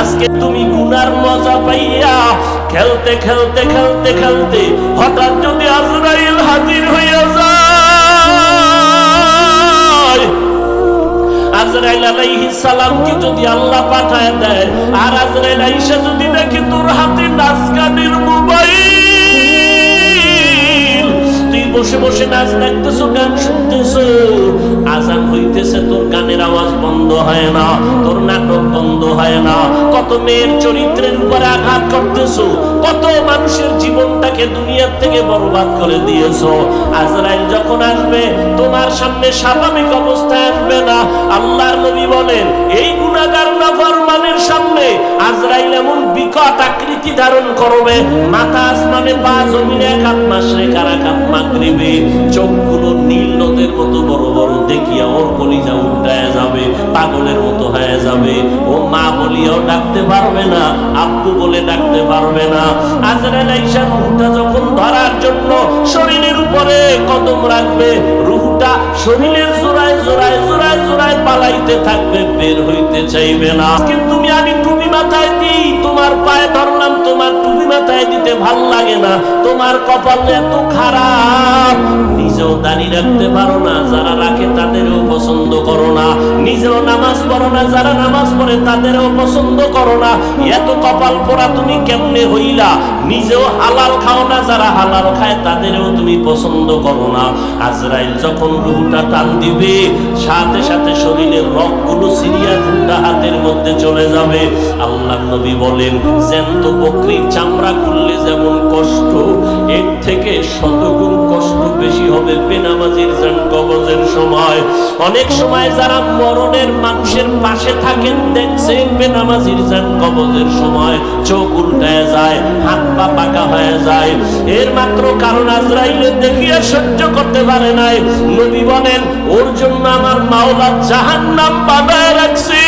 আজকে তুমি গুনার মজা পাইয়া খেলতে খেলতে খেলতে খেলতে হঠাৎ যদি আজরাইল হাজির হইয়া যায় আজরাইল সালামকে যদি আল্লাহ পাঠায় দেয়, আর আজরাইল আইসা যদি দেখে তোর হাতে নাচ গানের মোবাইল, তুই বসে বসে নাচ দেখতেছো, গান শুনতেছো, আজান হইতেছে, তোর গানের আওয়াজ বন্ধ হয় না, তোর নাটক বন্ধ হয় না। কত মেয়ের চরিত্রের উপরে আঘাত করতেছো, কত মানুষের জীবনটাকে দুনিয়ার থেকে বরবাদ করে দিয়েছ। আজরাইল যখন আসবে, তোমার সামনে স্বাভাবিক অবস্থায় আসবে না। আল্লাহর নবী বলেন, এই গুণাগার নাফরমানের সামনে আজরাইল এমন বিকট আকৃতি ধারণ করবে। মাথা আসমানে, পা জমিনে, এক হাত মাসরে কারা কাপ মাগরিবে। চোখগুলো নীল নদের মতো বড় বড়, দেখিয়া ওর কলিজা উল্টায় যাবে, পাগলের মতো হয়ে যাবে। ও মা বলিয়াও ডাকতে পারবে না, আব্বু বলে ডাকতে পারবে না। আইসা রুহটা যখন ধরার জন্য শরীরের উপরে কদম রাখবে, রুহটা শরীরের জোড়ায় জোড়ায় জোড়ায় জোড়ায় পালাইতে থাকবে, বের হইতে চাইবে না। কিন্তু তুমি আমি টুপি মাথায় তোমার পায়ে ধরলাম, তোমার টুপি মাথায় দিতে ভালো লাগে না। তোমার কপাল এত খারাপ। নিজেও দাঁড়িয়ে রাখতে পারো না, যারা রাখে তাদেরও পছন্দ করো না। নিজেও নামাজ পড়ো না, যারা নামাজ পড়ে তাদেরও পছন্দ করো না। এত কপাল পড়া তুমি কেমনে হইলা? নিজেও হালাল খাও না, যারা হালাল খায় তাদেরও তুমি পছন্দ করো না। আজরাইল যখন রুহুটা টান দিবে, সাথে সাথে শরীরের রগগুলো সিরিয়া রুহুটা হাতের মধ্যে চলে যাবে। আল্লাহ নবী বলেন জ্যান্ত বকরির চামড়া খুললে যেমন কষ্ট, এর থেকে শতগুণ কষ্ট বেশি হবে বেনামাজির জান কবজের সময়। অনেক সময় যারা মরণের মানুষের পাশে থাকেন দেখছেন বেনামাজির জান কবজের সময় চোখ উল্টায় যায়, হাত পা পাকা হয়ে যায়। এর মাত্র কারণ আজরাইলে দেখিয়া সহ্য করতে পারে নাই। নবী বলেন, ওর জন্য আমার মাওলা জাহান্নাম বানায় রাখছি।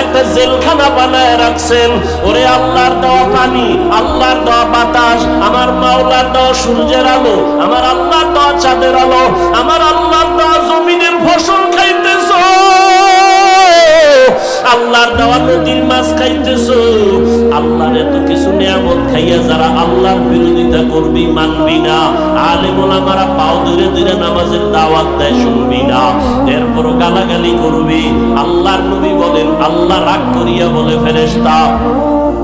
একটা জেলখানা বানায় রাখছেন। ওরে আল্লাহর দেওয়া পানি, আল্লাহর দেওয়া বাতাস, আমার মাওলার দেওয়া সূর্যের আলো, আমার আল্লাহর দেওয়া চাঁদের আলো, আমার আল্লাহর দেওয়া জমিনের ফসল খাইতেছ। আল্লাহর দেওয়া নদীর মাছ খাইতেছ। আল্লাহর কিছু নিয়ামত খাইয়া যারা আল্লাহর বিরোধিতা করবি মানবি না। আলেমুল আমারা পাও ধরে ধরে নামাজের দাওয়াত দেয়, শুনবি না। এরপরও গালাগালি করবি। আল্লাহর নবী বলেন, আল্লাহ রাগ করিয়া বলে, ফেরেশতা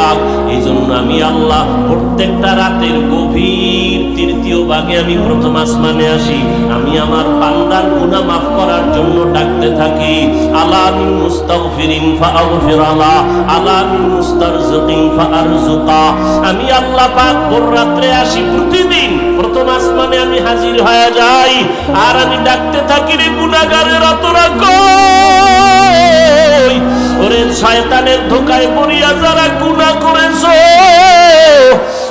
যাক এই জন্য আমি আল্লাহ প্রত্যেকটা রাতের গভীর তৃতীয় ভাগে আমি প্রথম আসমানে আসি। আমি আমার বান্দার গুনাহ মাফ করার জন্য ডাকতে থাকি। আলা মিন মুস্তাগফিরিন ফাগফির আলা আলা মিন মুস্তারজিকিন ফারজুকা আমি আল্লাহ পাক ভোর রাত্রে আসি প্রতিদিন প্রথম আসমানে আমি হাজির হয়ে যাই। আর আমি ডাকতে থাকি রে গুনাহগারের অতরা কই? ওরে শয়তানের ধোকায় পড়িয়া যারা গুনাহ করেছ,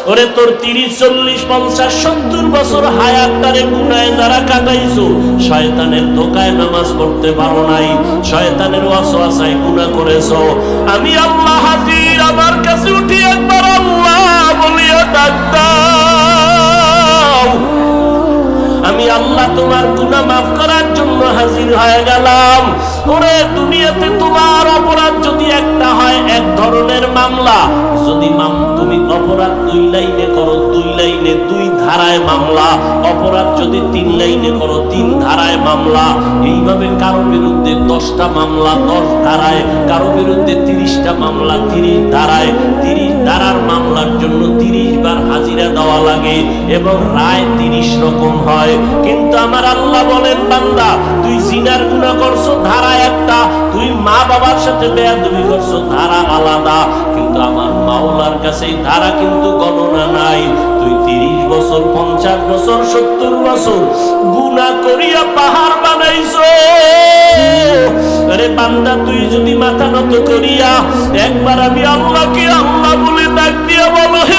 ওরে তোর তিরিশ, চল্লিশ, পঞ্চাশ, সত্তর বছর হায়াতারে গুনায় যারা কাটাইছো, শয়তানের ধোকায় নামাজ পড়তে পারো নাই, শয়তানের ওয়াসওয়াসায় গুনাহ করেছ। আমি আল্লাহ হাজির, আমার কাছে উঠি একবার আল্লাহ বলিয়া ডাক দাও। আমি আল্লাহ তোমার গুনাহ মাফ করার হাজির হয়ে গেলাম। ওরে, দুনিয়াতে তোমার অপরাধ যদি একটা হয়, এক ধরনের মামলা। যদি মাম, তুমি অপরাধ দুই লাইনে করো, দুই লাইনে দুই ধারায় মামলা। অপরাধ যদি তিন লাইনে করো, তিন ধারায় মামলা। এইভাবে কারও বিরুদ্ধে দশটা মামলা, দশ ধারায়। কারও বিরুদ্ধে তিরিশটা মামলা, তিরিশ ধারায়। তিরিশ ধারার মামলার জন্য তিরিশ দেওয়া লাগে এবং রায় তিরিশ রকম হয়। কিন্তু আমার আল্লাহ বলেন, বান্দা, তুই জিনার গুণা করছ, ধারা একটা। তুই মা বাবার সাথে বেয়াদবি করছ, ধারা আলাদা। কিন্তু আমার মাওলার কাছে ধারা কিন্তু গণনা নাই। তুই তিরিশ বছর, পঞ্চাশ বছর, সত্তর বছর গুণা করিয়া পাহাড় বানাইছো। আরে বান্দা, তুই যদি মাথা নত করিয়া, একবার আমি আল্লাহকে আল্লাহ বলে ডাক দিয়া বলো, হে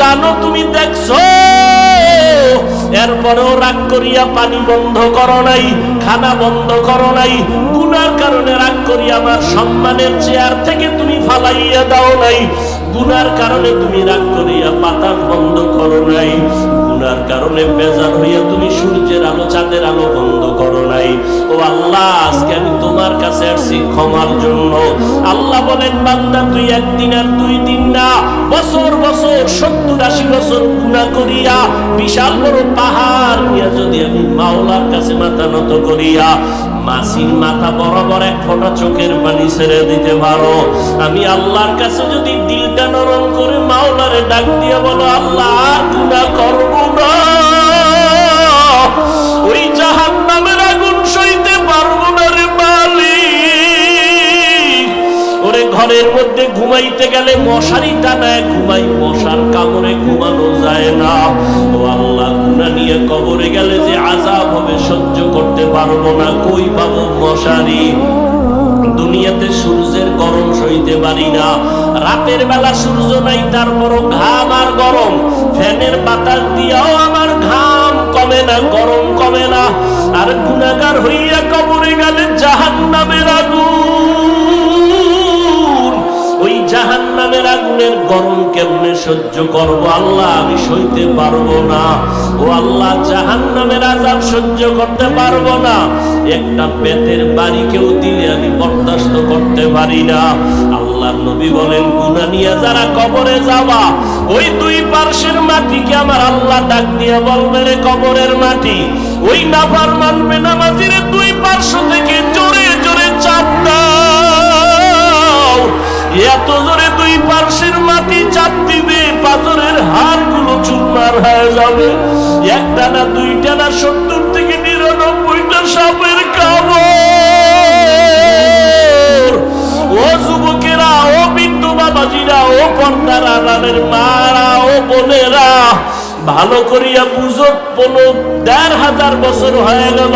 জানো তুমি দেখছ? এরপরেও রাগ করিয়া পানি বন্ধ করো নাই, খানা বন্ধ করো নাই। গুনার কারণে রাগ করিয়া আমার সম্মানের চেয়ার থেকে তুমি ফালাইয়া দাও নাই। গুনার কারণে তুমি রাগ করিয়া পাতা বন্ধ করো নাই। গুনার কারণে বেজার হইয়া তুমি সূর্যের আলো, চাঁদের আলো বন্ধ করো নাই। ও আল্লাহ, আজকে আমি তোমার কাছে আসছি ক্ষমার জন্য। আল্লাহ বলেন, বান্দা, তুই একদিন আর দুই দিন না, বছর বছর, সত্তর আশি বছর গুণা করিয়া বিশাল বড় পাহাড় নিয়ে যদি আমি মাওলার কাছে মাথা নত করিয়া মাসির মাথা বরাবর এক ফোঁটা চোখের পানি ছেড়ে দিতে পারো। আমি আল্লাহর কাছে যদি দিলটা নরম করে মাওলারে ডাক দিয়ে বলো, আল্লাহ গুণা করব না। ওই জাহান নামের আগুন সইতে পারব না রে মালিক। ওরে ঘরের মধ্যে ঘুমাইতে গেলে মশারি টানায় ঘুমাই, মশার কামড়ে ঘুমানো যায় না। ও আল্লাহ গুনা নিয়ে কবরে গেলে যে আজাব হবে সহ্য করতে পারব না। কই পাবো মশারি? দুনিয়াতে সূর্যের গরম সইতে পারি না। রাতের বেলা সূর্য নাই, তারপরও ঘাম আর গরম। ফ্যানের বাতাস দিয়াও আমার ঘাম কমে না, গরম কমে না। আর গুণাগার হইয়া কবরে গেলে জাহান নামের আগুন। আগুনের গরম কেমনে সহ্য করব? আল্লাহ, আমি সইতে পারব না। ও আল্লাহ জাহান নামের আজাব সহ্য করতে পারব না। একটা পেটের বাড়ি কেউ দিলে আমি বরদাস্ত করতে পারি না। আল্লাহর নবী বলেন গুনা নিয়ে যারা কবরে যাওয়া ওই দুই পার্শ্বের মাটিকে আমার আল্লাহ ডাক দিয়ে বলবে রে কবরের মাটি। ওই নাফার মানবে নামাজিরে দুই পার্শ্ব থেকে এত জোরে দুই পার্শ্বের মাটি চাপ দিবে, পাথরের হাড়গুলো চুরমার হয়ে যাবে। একটা না দুইটা না সত্তর থেকে নিরানব্বইটা সাপের কামড়। ও যুবকেরা, ও বৃদ্ধ বাবাজিরা, ও পর্দার আড়ালের মারা, ও বোনেরা, ভালো করিয়া বুঝো, পনেরো, দেড় হাজার বছর হয়ে গেল,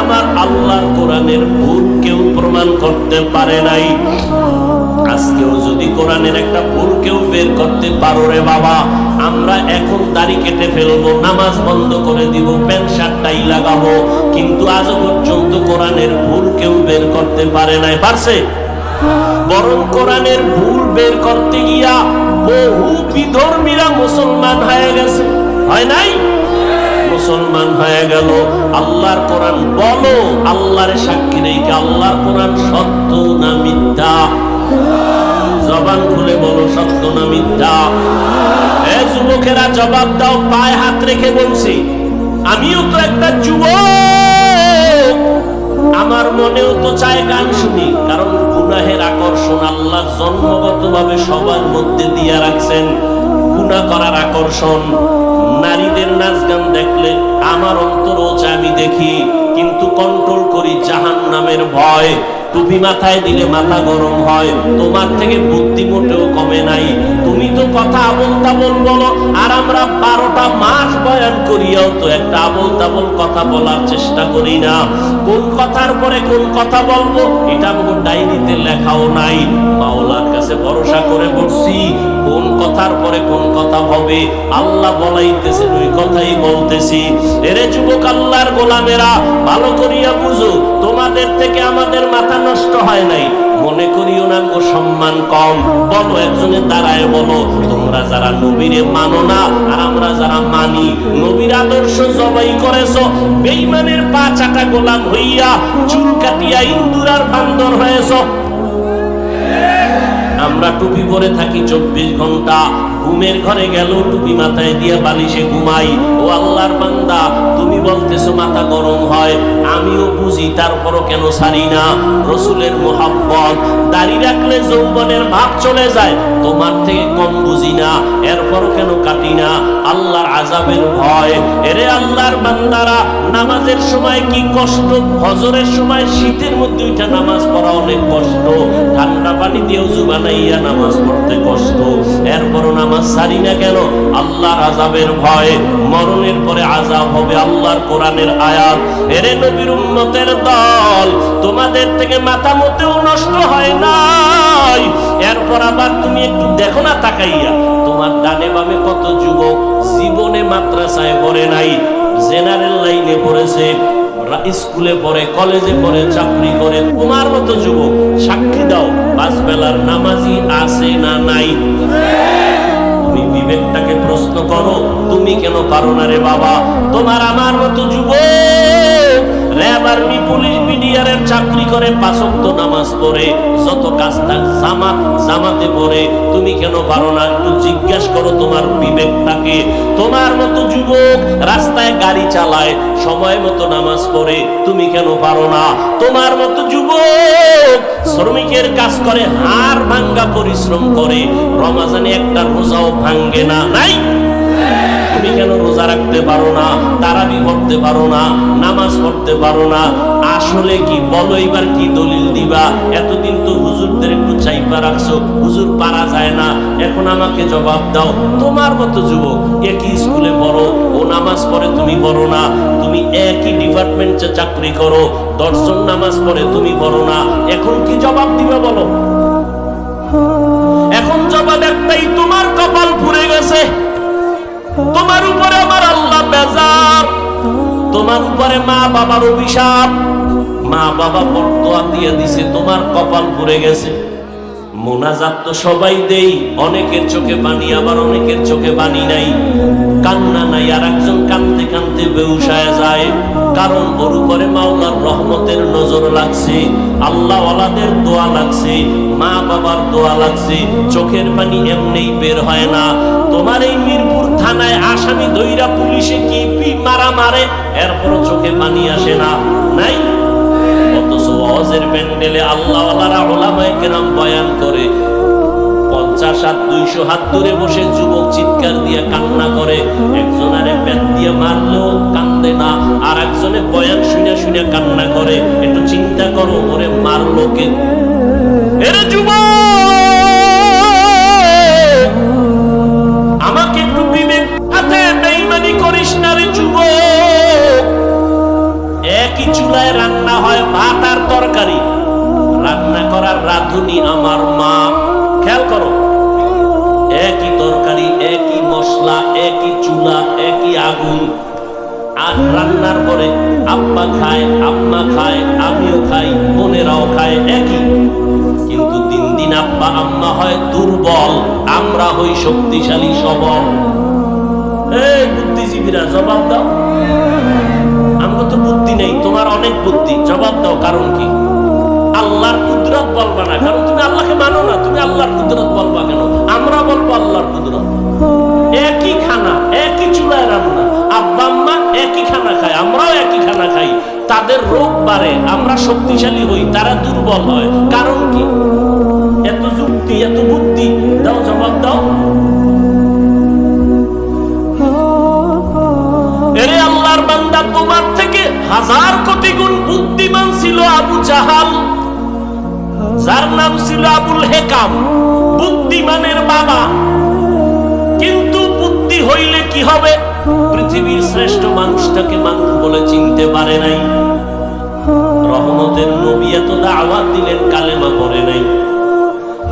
আমার আল্লাহ কোরআনের ভুল কেউ প্রমাণ করতে পারে নাই। আজকেও যদি কোরআনের একটা ভুল কেউ বের করতে পারো রে বাবা, আমরা এখন দাড়ি কেটে ফেলব, নামাজ বন্ধ করে দিব, প্যান্ট শার্টটাই লাগাবো, কিন্তু আজ পর্যন্ত কোরআনের ভুল কেউ বের করতে পারে নাই, পারছে? বরং কোরআনের ভুল বের করতে গিয়া বহু বিধর্মীরা মুসলমান হয়ে গেছে। হয় নাই? মুসলমান হয়ে গেল। আল্লাহর কোরআন বলো, আল্লাহর সাক্ষী রেখে আল্লাহর কোরআন সত্য না মিথ্যা? জবান খুলে বলো সত্য না মিথ্যা। এ যুবকেরা জবাব দাও, পায়ে হাত রেখে বলছি, আমিও তো একটা যুবক। আমার মনেও তো চায় গান শুনি, কারণ গুনাহের আকর্ষণ আল্লাহ জন্মগতভাবে সবার মধ্যে দিয়ে রাখছেন। গুনাহ করার আকর্ষণ। নারীদের নাচ গান দেখলে আমার অন্তরও আমি দেখি, কিন্তু কন্ট্রোল করি জাহান নামের ভয়। টুপি মাথায় দিলে মাথা গরম হয়, তোমার থেকে বুদ্ধি মোটেও কমে নাই। তুমি তো কথা বলতা কথা বল, আর আমরা বারোটা মাস বয়ান করিয়াও তো একটা আবল তাবল কথা বলার চেষ্টা করি না। কোন কথার পরে কোন কথা বলব, এটা আমাকে ডায়েরিতে লেখাও নাই। মাওলার কাছে ভরসা করে বসছি কোন কথার পরে কোন কথা হবে, আল্লাহ বলাইতেছে ওই কথাই বলতেছি। এরে যুবক আল্লাহর গোলামেরা, ভালো করিয়া বুঝো, তোমাদের থেকে আমাদের মাথা নষ্ট হয় নাই। মনে করিও না গো, সম্মান কম। বলো একজনের দাঁড়ায় বলো, তোমরা যারা নবীরে মানো না, আর আমরা যারা মানি, নবীর আদর্শ জবাই করেছ বেইমানের পা চাটা গোলাম হইয়া চুল কাটিয়া ইন্দুরার বান্দর হয়েছ। আমরা টুপি পরে থাকি চব্বিশ ঘণ্টা ঘুমের ঘরে গেল, টুপি মাথায় দিয়ে বালিশে ঘুমাই। ও আল্লাহর বান্দা, তুমি বলতেছো মাথা গরম হয়, আমিও বুঝি, তারপরও কেন ছাড়ি না? রসুলের মোহাব্বত, দাড়ি রাখলে যৌবনের ভাব চলে যায়, তোমার থেকে কম বুঝি না, এরপরও কেন কাটি না? আল্লাহর আজাবের ভয়। এরে আল্লাহর বান্দারা, নামাজের সময় কি কষ্ট? হজরের সময় শীতের মধ্যে ওইটা নামাজ পড়া অনেক কষ্ট। ঠান্ডা পানি দিয়ে উজু বানাইয়া নামাজ পড়তে কষ্ট। এরপরও নামাজ সারি না কেন? আল্লাহর আজাবের ভয়। মরণের পরে আজাব হবে আল্লাহর কোরআনের আয়াত। এরে নবীর উম্মতের দল, তোমাদের থেকে মাথা মতেও নষ্ট হয় নাই। এরপর আবার তুমি একটু দেখো না তাকাইয়া। তোমার ডানে বামে কত যুবক জীবনে মাদ্রাসায় পড়ে নাই, জেনারেল লাইনে পড়েছে স্কুলে পড়ে, কলেজে পড়ে, চাকরি করে। তোমার মতো যুবক সাক্ষী দাও পাঁচ বেলার নামাজি আছে না নাই। বিবেকটাকে প্রশ্ন করো তুমি কেন পারো না রে বাবা? তোমার আমার মতো যুবক র্যাব পুলিশ বিডিআরের চাকরি করে নামাজ পড়ে, যত কাজ থাক জামাত, জামাতে পড়ে, তুমি কেন পারো না? একটু জিজ্ঞেস করো তোমার বিবেকটাকে। তোমার মতো যুবক রাস্তায় গাড়ি চালায়, সময় মতো নামাজ পড়ে, তুমি কেন পারো না? তোমার মতো যুবক শ্রমিকের কাজ করে, হাড় ভাঙ্গা পরিশ্রম করে, রমাজানে একটা রোজাও ভাঙ্গে না, নাই? কেন রোজা রাখতে পারো না? তারাবি পড়তে পারো না? নামাজ পড়তে পারো না? আসলে কি? বলো এবার কি দলিল দিবা? এতদিন তো হুজুরদের একটু চাইপা রাখছো। হুজুর পারা যায় না। এখন আমাকে জবাব দাও। তোমার মতো যুবক, একই স্কুলে পড়ো, ও নামাজ পড়ে তুমি পড়ো না। তুমি একই ডিপার্টমেন্টে চাকরি করো, দশজন নামাজ পড়ে তুমি পড়ো না। এখন কি জবাব দিবে বলো? এখন জবাব একটাই, তোমার কপাল পুড়ে গেছে। তোমার উপরে আমার আল্লাহ বেজার। তোমার উপরে মা বাবার অভিশাপ। মা বাবা বর্তমান দিয়ে দিছে, তোমার কপাল পুড়ে গেছে। মোনাজাত তো সবাই দেই, অনেকের চোখে বানি আবার অনেকের চোখে বানি নাই। কান্না নাই আর একজন কানতে কানতে বেউসায় যায়। কারণ ওর উপরে মাওলার রহমতের নজর লাগছে আল্লাহ ওয়ালাদের দোয়া লাগছে মা বাবার দোয়া লাগছে, চোখের পানি এমনি বের হয় না। তোমার এই মিরপুর থানায় আসামি দইরা পুলিশে কি পি মারা মারে এরপর চোখে পানি আসে না। নাই? অথচ ওয়াজের প্যান্ডেলে আল্লাহ ওলামায়ে কেরাম বয়ান করে পঞ্চাশ দুইশো হাত দূরে বসে যুবক চিৎকার দিয়ে কান্না করে। একজনের ব্যাট দিয়ে মারলেও কান্দে না, আর একজনে বয়ান শুনে শুনে কান্না করে। একটু চিন্তা করো, ওরে মারলো কে? এরে যুবক! আমাকে করিস না রে যুবক। একই চুলায় রান্না হয় ভাত আর তরকারি। রান্না করার রাঁধুনি আমার মা। আগুন। আর রান্নার পরে আব্বা খায়, আম্মা খায়, আমিও খাই, বোনেরাও খায়, একই। কিন্তু দিন দিন আব্বা, আম্মা হয় দুর্বল, আমরা হই শক্তিশালী, সবল। এই বুদ্ধিজীবীরা, জবাব দাও। আমার তো বুদ্ধি নেই, তোমার অনেক বুদ্ধি, জবাব দাও, কারণ কি? আল্লাহর কুদরত বলবা না, কারণ তুমি আল্লাহকে মানো না, তুমি আল্লাহর কুদরত বলবা কেন? আমরা বলব আল্লাহর কুদরত। আব্বা একই খানা খায়, আমরাও একই খানা খাই। তাদের রোগ বাড়ে, আমরা শক্তিশালী হই, তারা দুর্বল হয়। কারণ কি? এত যুক্তি, এত বুদ্ধি, দাও জবাব দাও। এরে আল্লাহর বান্দা, তোমার থেকে হাজার কোটি গুণ বুদ্ধিমান ছিল আবু জাহাল। যার নাম ছিল আবুল হেকাম, বুদ্ধিমানের বাবা। কিন্তু বুদ্ধি হইলে কি হবে? পৃথিবীর শ্রেষ্ঠ মানুষটাকে মানুষ বলে চিনতে পারে নাই। রহমতের নবী এত দাওয়াত দিলেন, কালেমা পড়ে নাই।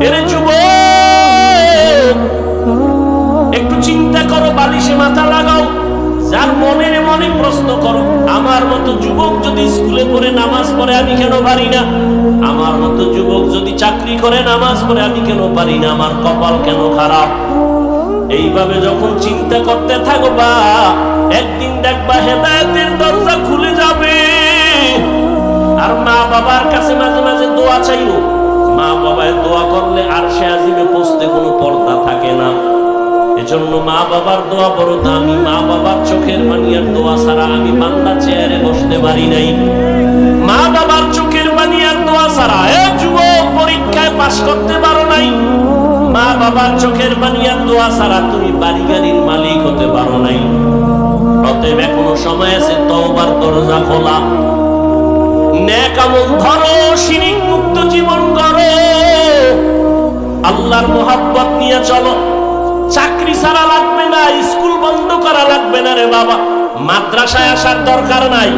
এরে যুবক, একটু চিন্তা করো, বালিশে মাথা লাগাও। যার মনের মনে প্রশ্ন করো, আমার মতো যুবক যদি স্কুলে পড়ে নামাজ পড়ে, আমি কেন পারি না? আমার মতো যুবক যদি চাকরি করে, নামাজ পড়ে, আমি কেন পারি না? আমার কপাল কেন খারাপ? এইভাবে যখন চিন্তা করতে থাকবা, একদিন দেখবা হেদায়তের দরজা খুলে যাবে। আর মা বাবার কাছে মাঝে মাঝে দোয়া চাইও মা বাবায় দোয়া করলে আর সে আজিমে পৌঁছতে কোনো পর্দা থাকে না। এজন্য মা বাবার দোয়া বড় দামি মা বাবার চোখের পানিয়ার দোয়া ছাড়া আমি বাংলা চেয়ারে বসতে পারি নাই। মা বাবার চোখের পানিয়ার দোয়া ছাড়া এ যুবক পরীক্ষায় পাশ করতে পারো মা বাবার চোখের পানিয়ার দোয়া ছাড়া তুমি বাড়ি গাড়ির মালিক হতে পারো নাই। অতএব এখনও সময় আছে, তওবার দরজা খোলা। ন্যাক আমল ধরো, শিরিক মুক্ত জীবন করো আল্লাহর মোহাব্বত নিয়ে চলো। চাকরি ছাড়া লাগবে না, স্কুল বন্ধ করা লাগবে না রে বাবা। মাদ্রাসায় আসার দরকার নাই।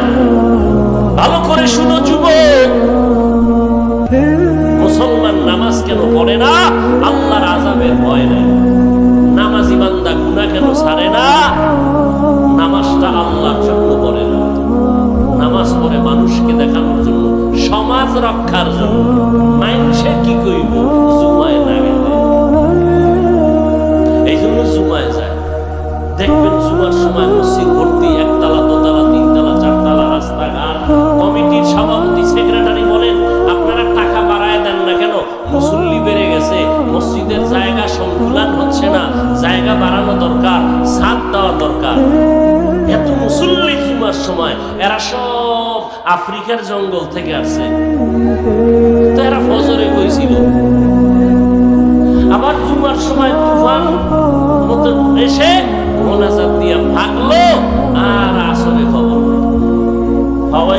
ভালো করে শুনো যুবক। মুসলমান নামাজ কেন পড়ে না? আল্লাহর আজাবের হয় নাই। নামাজি বান্দা গুণা কেন ছাড়ে না? নামাজটা আল্লাহর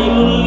ويل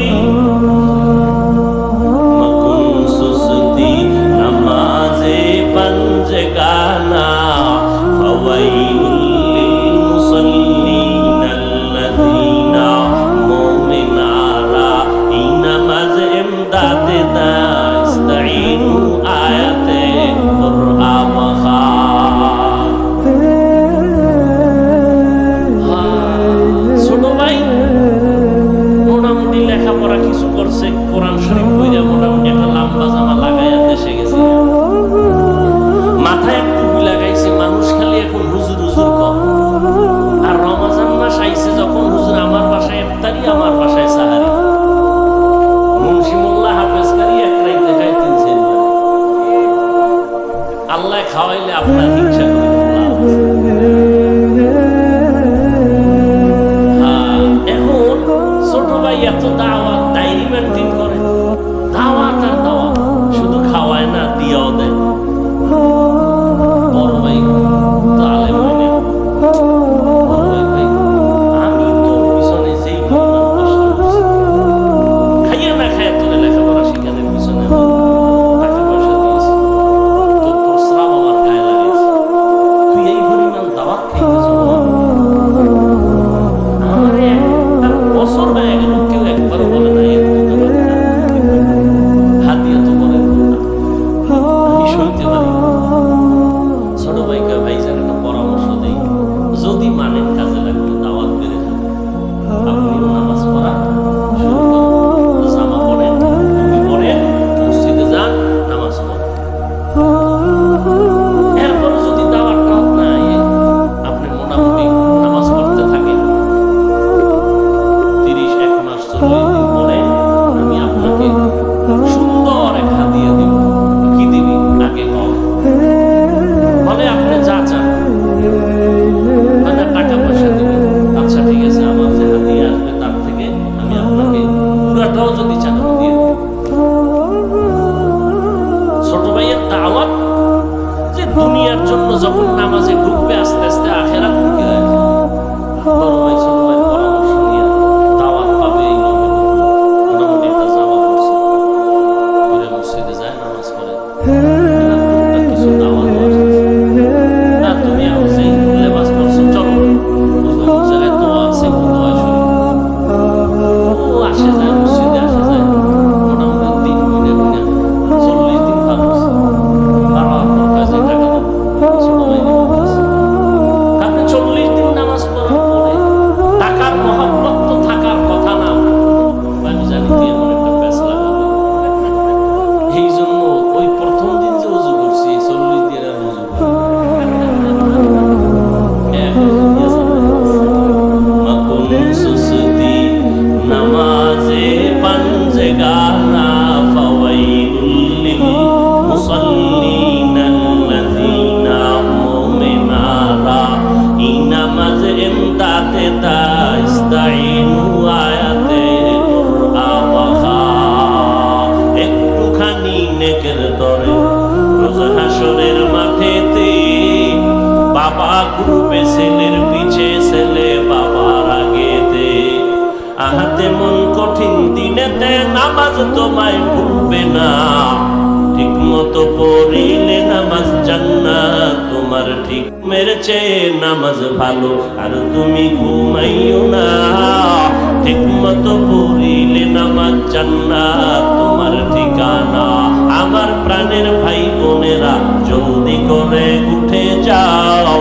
জলদি করে উঠে যাও,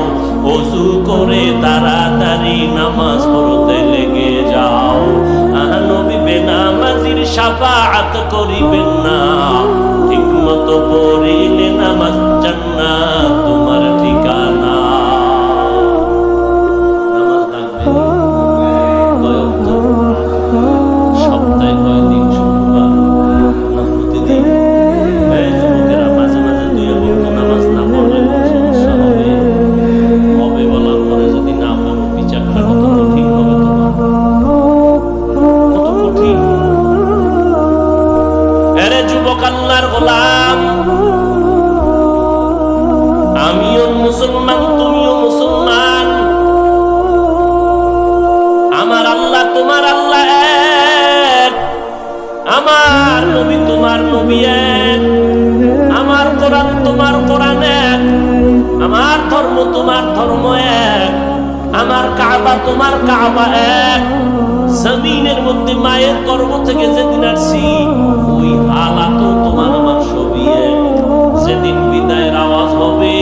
অজু করে তাড়াতাড়ি নামাজ পড়তে লেগে যাও। আনবি বেনামাজির সাফাত করিবেন না ঠিক মতো পড়িলে নামাজ এরে আল্লাহর গোলাম। আমিও মুসলমান, তুমিও মুসলমান। আমার আল্লাহ, তোমার আল্লাহ আমার নবী, তোমার নবী এক। আমার কোরআন, তোমার কোরআন এক। আমার ধর্ম, তোমার ধর্ম এক। আমার কাবা, তোমার কাবা এক। জমিনের মধ্যে মায়ের কর্ম থেকে যেদিন আসছি, ওই হালাত তোমার আমার ছবি যেদিন বিদায়ের আওয়াজ হবে